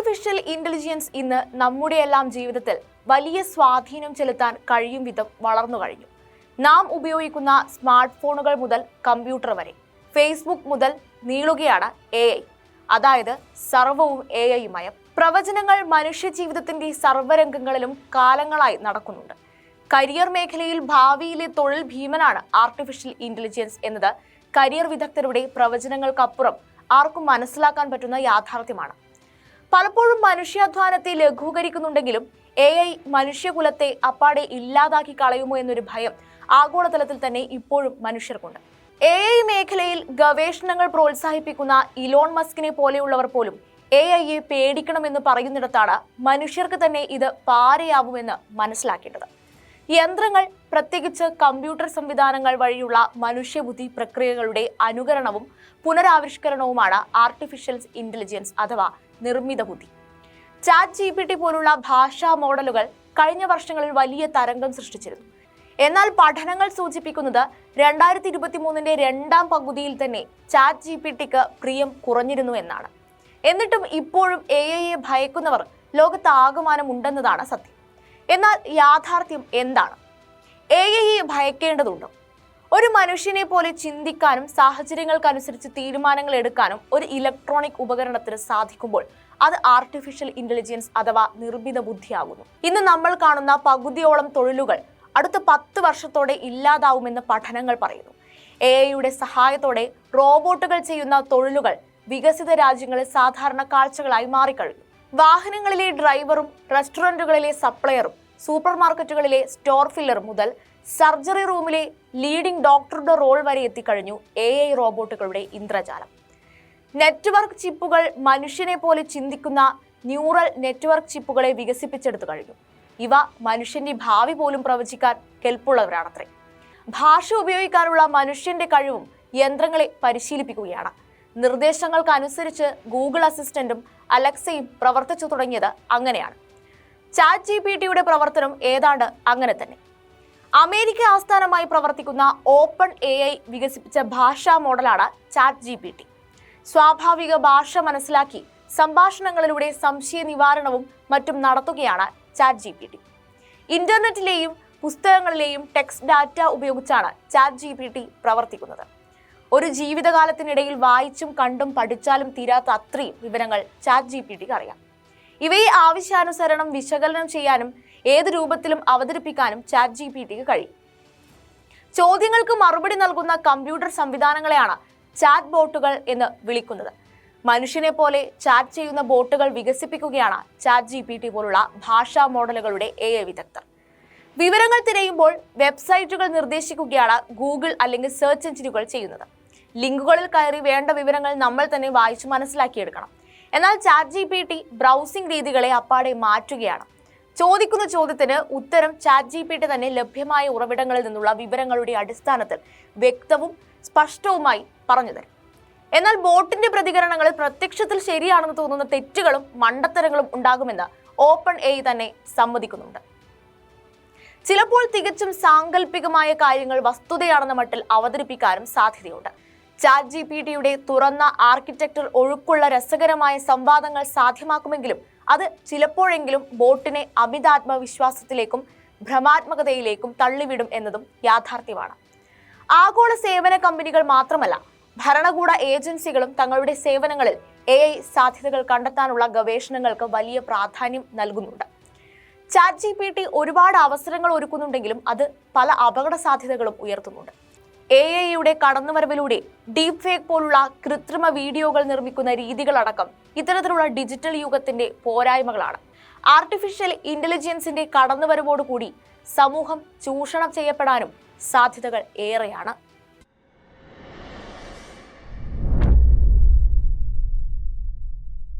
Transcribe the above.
Artificial intelligence ഇന്ന് നമ്മുടെ നമ്മുടെയെല്ലാം ജീവിതത്തിൽ വലിയ സ്വാധീനം ചെലുത്താൻ കഴിയും വിധം വളർന്നു കഴിഞ്ഞു. നാം ഉപയോഗിക്കുന്ന സ്മാർട്ട് ഫോണുകൾ മുതൽ കമ്പ്യൂട്ടർ വരെ ഫേസ്ബുക്ക് മുതൽ നീളുകയാണ് എ ഐ അതായത് സർവവും എ ഐ മയം പ്രവചനങ്ങൾ മനുഷ്യ ജീവിതത്തിന്റെ സർവരംഗങ്ങളിലും കാലങ്ങളായി നടക്കുന്നുണ്ട്. കരിയർ മേഖലയിൽ ഭാവിയിലെ തൊഴിൽ ഭീമനാണ് ആർട്ടിഫിഷ്യൽ ഇന്റലിജൻസ് എന്നത്. കരിയർ വിദഗ്ധരുടെ പ്രവചനങ്ങൾക്കപ്പുറം ആർക്കും മനസ്സിലാക്കാൻ പറ്റുന്ന യാഥാർത്ഥ്യമാണ്. പലപ്പോഴും മനുഷ്യാധ്വാനത്തെ ലഘൂകരിക്കുന്നുണ്ടെങ്കിലും എ ഐ മനുഷ്യകുലത്തെ അപ്പാടെ ഇല്ലാതാക്കി കളയുമോ എന്നൊരു ഭയം ആഗോളതലത്തിൽ തന്നെ ഇപ്പോഴും മനുഷ്യർക്കുണ്ട്. എ ഐ മേഖലയിൽ ഗവേഷണങ്ങൾ പ്രോത്സാഹിപ്പിക്കുന്ന ഇലോൺ മസ്കിനെ പോലെയുള്ളവർ പോലും എ ഐയെ പേടിക്കണമെന്ന് പറയുന്നിടത്താണ് മനുഷ്യർക്ക് തന്നെ ഇത് പാരയാവുമെന്ന് മനസ്സിലാക്കേണ്ടത്. യന്ത്രങ്ങൾ പ്രത്യേകിച്ച് കമ്പ്യൂട്ടർ സംവിധാനങ്ങൾ വഴിയുള്ള മനുഷ്യബുദ്ധി പ്രക്രിയകളുടെ അനുകരണവും പുനരാവിഷ്കരണവുമാണ് ആർട്ടിഫിഷ്യൽ ഇന്റലിജൻസ് അഥവാ നിർമ്മിത ബുദ്ധി. ചാറ്റ് ജി പി ടി പോലുള്ള ഭാഷാ മോഡലുകൾ കഴിഞ്ഞ വർഷങ്ങളിൽ വലിയ തരംഗം സൃഷ്ടിച്ചിരുന്നു. എന്നാൽ പഠനങ്ങൾ സൂചിപ്പിക്കുന്നത് രണ്ടായിരത്തി ഇരുപത്തി മൂന്നിന്റെ രണ്ടാം പകുതിയിൽ തന്നെ ചാറ്റ് ജി പി ടിക്ക് പ്രിയം കുറഞ്ഞിരുന്നു എന്നാണ്. എന്നിട്ടും ഇപ്പോഴും എ ഐയെ ഭയക്കുന്നവർ ലോകത്ത് ആകമാനം ഉണ്ടെന്നതാണ് സത്യം. എന്നാൽ യാഥാർത്ഥ്യം എന്താണ്? എ ഐ ഭയക്കേണ്ടതുണ്ടോ? ഒരു മനുഷ്യനെ പോലെ ചിന്തിക്കാനും സാഹചര്യങ്ങൾക്കനുസരിച്ച് തീരുമാനങ്ങൾ എടുക്കാനും ഒരു ഇലക്ട്രോണിക് ഉപകരണത്തിന് സാധിക്കുമ്പോൾ അത് ആർട്ടിഫിഷ്യൽ ഇന്റലിജൻസ് അഥവാ നിർമ്മിത ബുദ്ധിയാകുന്നു. ഇന്ന് നമ്മൾ കാണുന്ന പകുതിയോളം തൊഴിലുകൾ അടുത്ത പത്ത് വർഷത്തോടെ ഇല്ലാതാവുമെന്ന് പഠനങ്ങൾ പറയുന്നു. എ ഐയുടെ സഹായത്തോടെ റോബോട്ടുകൾ ചെയ്യുന്ന തൊഴിലുകൾ വികസിത രാജ്യങ്ങളിൽ സാധാരണ കാഴ്ചകളായി മാറിക്കഴിഞ്ഞു. വാഹനങ്ങളിലെ ഡ്രൈവറും റെസ്റ്റോറന്റുകളിലെ സപ്ലയറും സൂപ്പർ മാർക്കറ്റുകളിലെ സ്റ്റോർ ഫില്ലർ മുതൽ സർജറി റൂമിലെ ലീഡിംഗ് ഡോക്ടറുടെ റോൾ വരെ എത്തിക്കഴിഞ്ഞു എ ഐ റോബോട്ടുകളുടെ ഇന്ദ്രജാലം. നെറ്റ്വർക്ക് ചിപ്പുകൾ മനുഷ്യനെ പോലെ ചിന്തിക്കുന്ന ന്യൂറൽ നെറ്റ്വർക്ക് ചിപ്പുകളെ വികസിപ്പിച്ചെടുത്തു കഴിഞ്ഞു. ഇവ മനുഷ്യന്റെ ഭാവി പോലും പ്രവചിക്കാൻ കെൽപ്പുള്ളവരാണത്രേ. ഭാഷ ഉപയോഗിക്കാനുള്ള മനുഷ്യന്റെ കഴിവും യന്ത്രങ്ങളെ പരിശീലിപ്പിക്കുകയാണ്. നിർദ്ദേശങ്ങൾക്കനുസരിച്ച് ഗൂഗിൾ അസിസ്റ്റന്റും അലക്സയും പ്രവർത്തിച്ചു തുടങ്ങിയത് അങ്ങനെയാണ്. ചാറ്റ് ജി പി ടിയുടെ പ്രവർത്തനം ഏതാണ്ട് അങ്ങനെ തന്നെ. അമേരിക്ക ആസ്ഥാനമായി പ്രവർത്തിക്കുന്ന ഓപ്പൺ എ ഐ വികസിപ്പിച്ച ഭാഷാ മോഡലാണ് ചാറ്റ് ജി പി ടി സ്വാഭാവിക ഭാഷ മനസ്സിലാക്കി സംഭാഷണങ്ങളിലൂടെ സംശയ നിവാരണവും മറ്റും നടത്തുകയാണ് ചാറ്റ് ജി പി ടി ഇന്റർനെറ്റിലെയും പുസ്തകങ്ങളിലെയും ടെക്സ്റ്റ് ഡാറ്റ ഉപയോഗിച്ചാണ് ചാറ്റ് ജി പി ടി പ്രവർത്തിക്കുന്നത്. ഒരു ജീവിതകാലത്തിനിടയിൽ വായിച്ചും കണ്ടും പഠിച്ചാലും തീരാത്ത അത്രയും വിവരങ്ങൾ ചാറ്റ് ജി പി ടിക്ക് അറിയാം. ഇവയെ ആവശ്യാനുസരണം വിശകലനം ചെയ്യാനും ഏത് രൂപത്തിലും അവതരിപ്പിക്കാനും ചാറ്റ് ജി പി ടിക്ക് കഴിയും. ചോദ്യങ്ങൾക്ക് മറുപടി നൽകുന്ന കമ്പ്യൂട്ടർ സംവിധാനങ്ങളെയാണ് ചാറ്റ് ബോട്ടുകൾ എന്ന് വിളിക്കുന്നത്. മനുഷ്യനെ പോലെ ചാറ്റ് ചെയ്യുന്ന ബോട്ടുകൾ വികസിപ്പിക്കുകയാണ് ചാറ്റ് ജി പി ടി പോലുള്ള ഭാഷാ മോഡലുകളുടെ എ എ വിദഗ്ധർ. വിവരങ്ങൾ തിരയുമ്പോൾ വെബ്സൈറ്റുകൾ നിർദ്ദേശിക്കുകയാണ് ഗൂഗിൾ അല്ലെങ്കിൽ സെർച്ച് എഞ്ചിനുകൾ ചെയ്യുന്നത്. ലിങ്കുകളിൽ കയറി വേണ്ട വിവരങ്ങൾ നമ്മൾ തന്നെ വായിച്ച് മനസ്സിലാക്കിയെടുക്കണം. എന്നാൽ chat G P T browsing രീതികളെ അപ്പാടെ മാറ്റുകയാണ്. ചോദിക്കുന്ന ചോദ്യത്തിന് ഉത്തരം ചാറ്റ് ജി പി ടി തന്നെ ലഭ്യമായ ഉറവിടങ്ങളിൽ നിന്നുള്ള വിവരങ്ങളുടെ അടിസ്ഥാനത്തിൽ വ്യക്തവും സ്പഷ്ടവുമായി പറഞ്ഞു തരും. എന്നാൽ ബോട്ടിന്റെ പ്രതികരണങ്ങളിൽ പ്രത്യക്ഷത്തിൽ ശരിയാണെന്ന് തോന്നുന്ന തെറ്റുകളും മണ്ടത്തരങ്ങളും ഉണ്ടാകുമെന്ന് ഓപ്പൺ എ തന്നെ സമ്മതിക്കുന്നുണ്ട്. ചിലപ്പോൾ തികച്ചും സാങ്കല്പികമായ കാര്യങ്ങൾ വസ്തുതയാണെന്ന മട്ടിൽ അവതരിപ്പിക്കാനും സാധ്യതയുണ്ട്. ചാറ്റ് ജി പി ടിയുടെ തുറന്ന ആർക്കിടെക്ചർ ഒഴുക്കുള്ള രസകരമായ സംവാദങ്ങൾ സാധ്യമാക്കുമെങ്കിലും അത് ചിലപ്പോഴെങ്കിലും ബോട്ടിനെ അമിതാത്മവിശ്വാസത്തിലേക്കും ഭ്രമാത്മകതയിലേക്കും തള്ളിവിടും എന്നതും യാഥാർത്ഥ്യമാണ്. ആഗോള സേവന കമ്പനികൾ മാത്രമല്ല ഭരണകൂട ഏജൻസികളും തങ്ങളുടെ സേവനങ്ങളിൽ എ ഐ സാധ്യതകൾ കണ്ടെത്താനുള്ള ഗവേഷണങ്ങൾക്ക് വലിയ പ്രാധാന്യം നൽകുന്നുണ്ട്. ചാറ്റ് ജി പി ടി ഒരുപാട് അവസരങ്ങൾ ഒരുക്കുന്നുണ്ടെങ്കിലും അത് പല അപകട സാധ്യതകളും ഉയർത്തുന്നുണ്ട്. എ ഐയുടെ കടന്നുവരവിലൂടെ ഡീപ് ഫേക്ക് പോലുള്ള കൃത്രിമ വീഡിയോകൾ നിർമ്മിക്കുന്ന രീതികളടക്കം ഇത്തരത്തിലുള്ള ഡിജിറ്റൽ യുഗത്തിന്റെ പോരായ്മകളാണ്. ആർട്ടിഫിഷ്യൽ ഇന്റലിജൻസിന്റെ കടന്നുവരവോടുകൂടി സമൂഹം ചൂഷണം ചെയ്യപ്പെടാനും സാധ്യതകൾ ഏറെയാണ്.